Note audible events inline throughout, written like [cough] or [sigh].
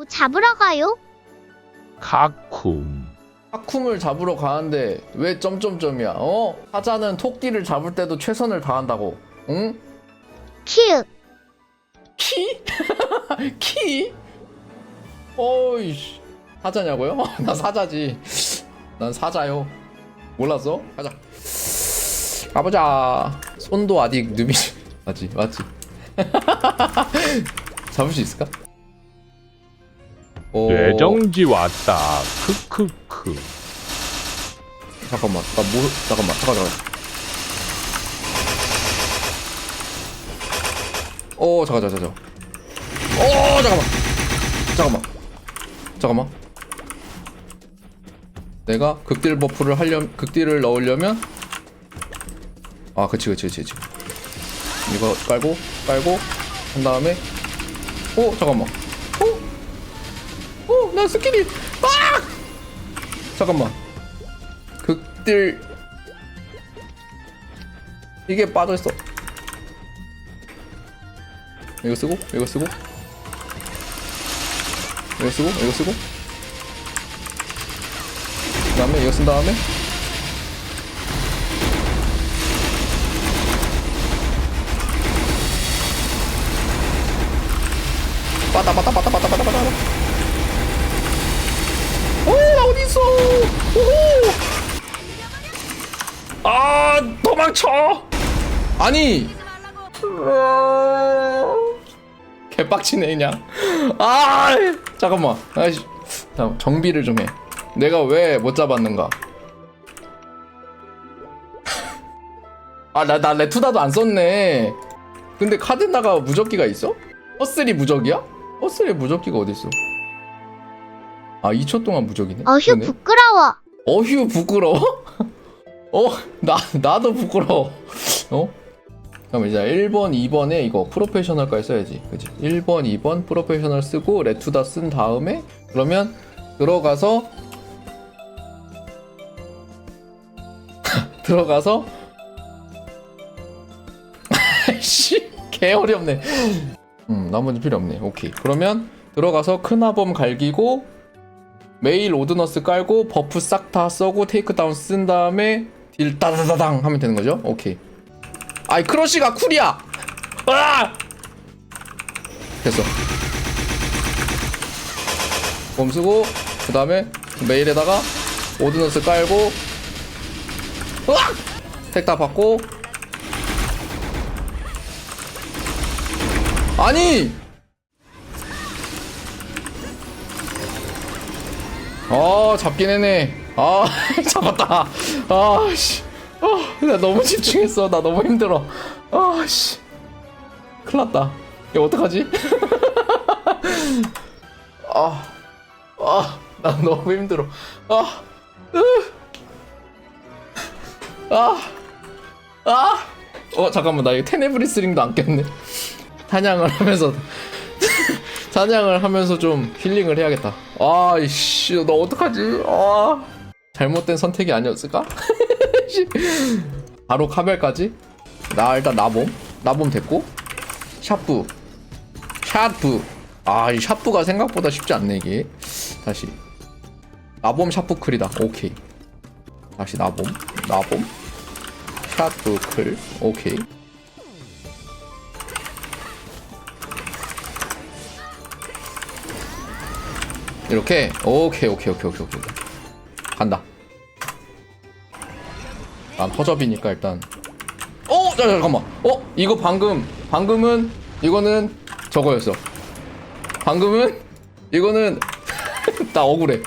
뭐 잡으러 가요? 카쿰 하쿰을 잡으러 가는데 왜 점점점이야? 어? 사자는 토끼를 잡을 때도 최선을 다한다고. 응? 큐. 키? [laughs] 키? 어이씨. 사자냐고요? [laughs] 나 사자지. 난 사자요. 몰랐어? 가자. 가보자. 손도 아직 누비. [laughs] 맞지, 맞지. 잡을 수 있을까? 오, 뇌정지 왔다 크크크 잠깐만, 나 뭐, 잠깐만, 잠깐, 잠깐. 오, 잠깐, 잠깐, 잠깐. 오, 잠깐만. 잠깐만. 잠깐만. 내가 극딜 버프를 하려면, 극딜을 넣으려면, 아, 그치, 그치, 그치, 그치. 이거 깔고, 깔고, 한 다음에, 오, 잠깐만. 나 스킬이, 아! 잠깐만. 극딜. 이게 빠져있어. 이거 쓰고 이거 쓰고. 이거 쓰고 이거 쓰고. 그 다음에 이거 쓴 다음에. 빠다 빠다 빠다 빠다 빠다 빠다 있어 오호 아 도망쳐. 아니. 개빡치네 그냥. 아 잠깐만. 아이씨 정비를 좀 해. 내가 왜 못 잡았는가? 아 나 나 레투다도 안 썼네. 근데 카데나가 무적기가 있어? 허슬이 무적이야? 허슬의 무적기가 어딨어 아 2초 동안 무적이네 어휴 그러네. 부끄러워. 어휴 부끄러워? [laughs] 어? 나, 나도 부끄러워 어? 그럼 이제 1번, 2번에 이거 프로페셔널까지 써야지 그지 1번, 2번 프로페셔널 쓰고 레투다 쓴 다음에 그러면 들어가서 [laughs] 들어가서 [laughs] 씨 개 어렵네 음 나머지 필요 없네 오케이 그러면 들어가서 크나범 갈기고 메일 오드너스 깔고 버프 싹 다 써고 테이크다운 쓴 다음에 딜 따다다당 하면 되는 거죠? 오케이. 아이 크러쉬가 쿨이야. 아! 됐어. 범 쓰고 그 다음에 메일에다가 오드너스 깔고 으악! 택다 받고 아니 어 잡긴 했네. 아 [laughs] 잡았다. 아씨. 아, 나 너무 집중했어. 나 너무 힘들어. 아씨. 큰일 났다. 이거 어떡하지? [laughs] 아 아 나 너무 힘들어. 아, 아아아 어 잠깐만. 나 이거 테네브리스 링도 안 꼈네. 사냥을 하면서 [laughs] 사냥을 하면서 좀 힐링을 해야겠다. 아이씨, 너 어떡하지? 아, 잘못된 선택이 아니었을까? 씨. [laughs] 바로 카멜까지. 나 일단 나봄, 나봄 됐고, 샤프, 샤프. 아, 이 샤프가 생각보다 쉽지 않네 이게. 다시 나봄 샤프 클이다. 오케이. 다시 나봄, 나봄, 샤프 클. 오케이. 이렇게? 오케이 오케이 오케이 오케이 오케이. 간다. 난 허접이니까 일단. 어 자, 잠깐만. 어 이거 방금 방금은 이거는 저거였어. 방금은 이거는 [laughs] 나 억울해.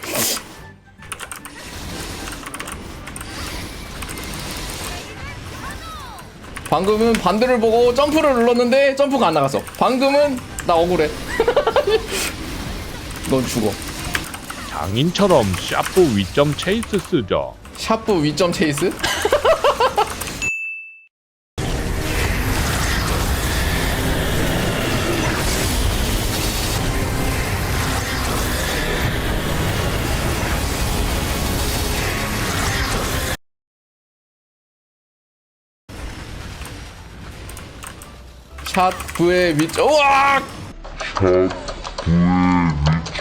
방금은 반대를 보고 점프를 눌렀는데 점프가 안 나갔어. 방금은 나 억울해. [laughs] 넌 죽어 장인처럼 샤프 위점 체이스 쓰죠 샤프 위점 체이스? [laughs] 샤프의 위점 우와! 샷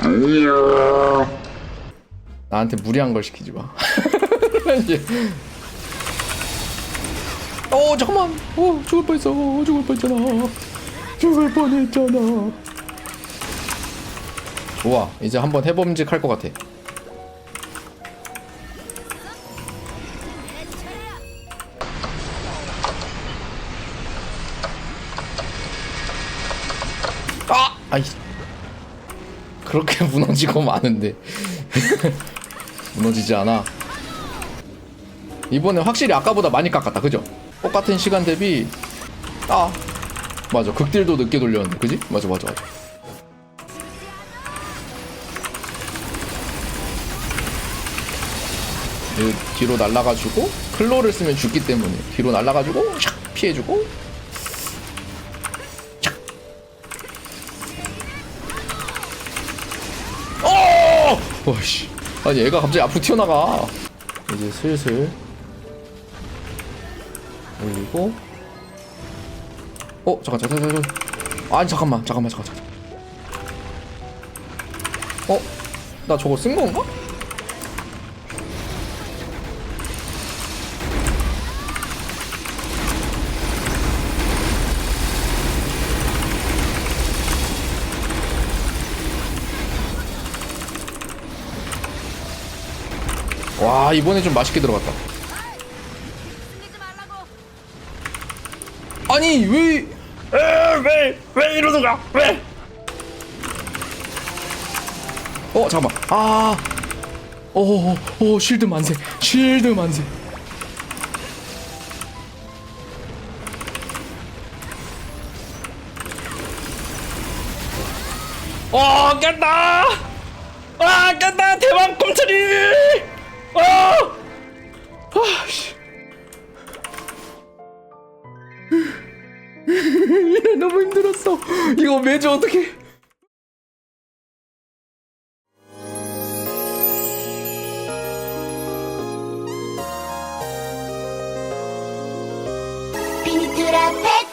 부의 위치 나한테 무리한 걸 시키지 마. [laughs] 어 잠깐만. 어 죽을 뻔했어. 어, 죽을 뻔했잖아. 죽을 뻔했잖아. 좋아. 이제 한번 해봄직할 것 같아. 아! 아이. 그렇게 [laughs] 무너지고 마는데. [laughs] 무너지지 않아. 이번에 확실히 아까보다 많이 깎았다. 그죠? 똑같은 시간 대비 아 맞아 극딜도 늦게 돌렸는데 그지? 맞아 맞아 맞아 이 뒤로 날라가지고 클로를 쓰면 죽기 때문에 뒤로 날라가지고 샥 피해주고 샥 어! 와씨 아니 얘가 갑자기 앞으로 튀어나가 이제 슬슬 올리고 어 잠깐 잠깐 잠깐. 아니 잠깐만 잠깐만 잠깐 잠깐 어나 저거 쓴 건가? 와 이번에 좀 맛있게 들어갔다 아니 왜 왜왜 이러는가? 왜? 어 잠깐만 아 오오 오, 쉴드 만세 쉴드 만세 어 깼다! 아 깼다! 대왕 꿈틀이! 어! 아씨. 이래 너무 힘들었어. 이거 매주 어떻게? 피니투라 페